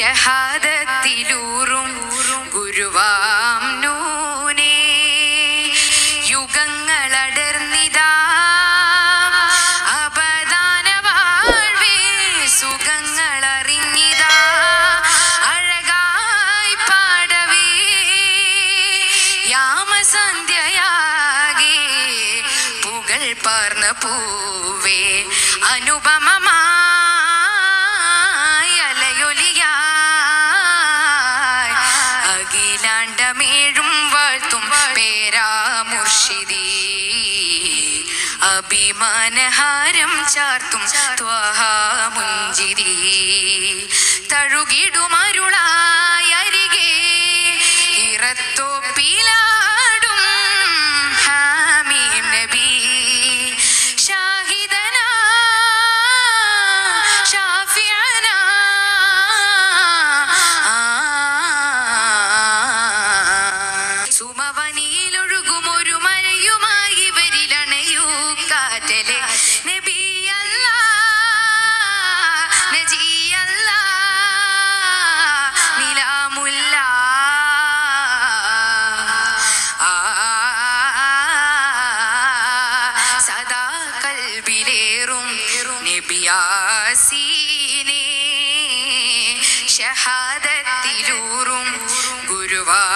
ഷഹാദത്തിലൂറും ഗുരുവാം നൂനേ. യുഗങ്ങളടർന്നിതാ. അപദാന വാഴ്വേ സുഖങ്ങളറിഞ്ഞിതാ. അഴകായി പാടവേ. യാമസന്ധ്യയാകെ പുകൾ പാർന്ന പൂവേ. അനുപമമായി അഖിലാണ്ടമേഴും വാഴ്ത്തും പേരാമുർഷിദീ അഭിമാനഹാരം ചാർത്തും ത്വഹാമുഞ്ചിരി തഴുകിടുമരുളായി ഇറത്തോ ഇറത്തോപ്പിലാടും കൽബിലേറും നബിയാസീനേ. ഷഹാദത്തിലൂറും ഗുരുവാ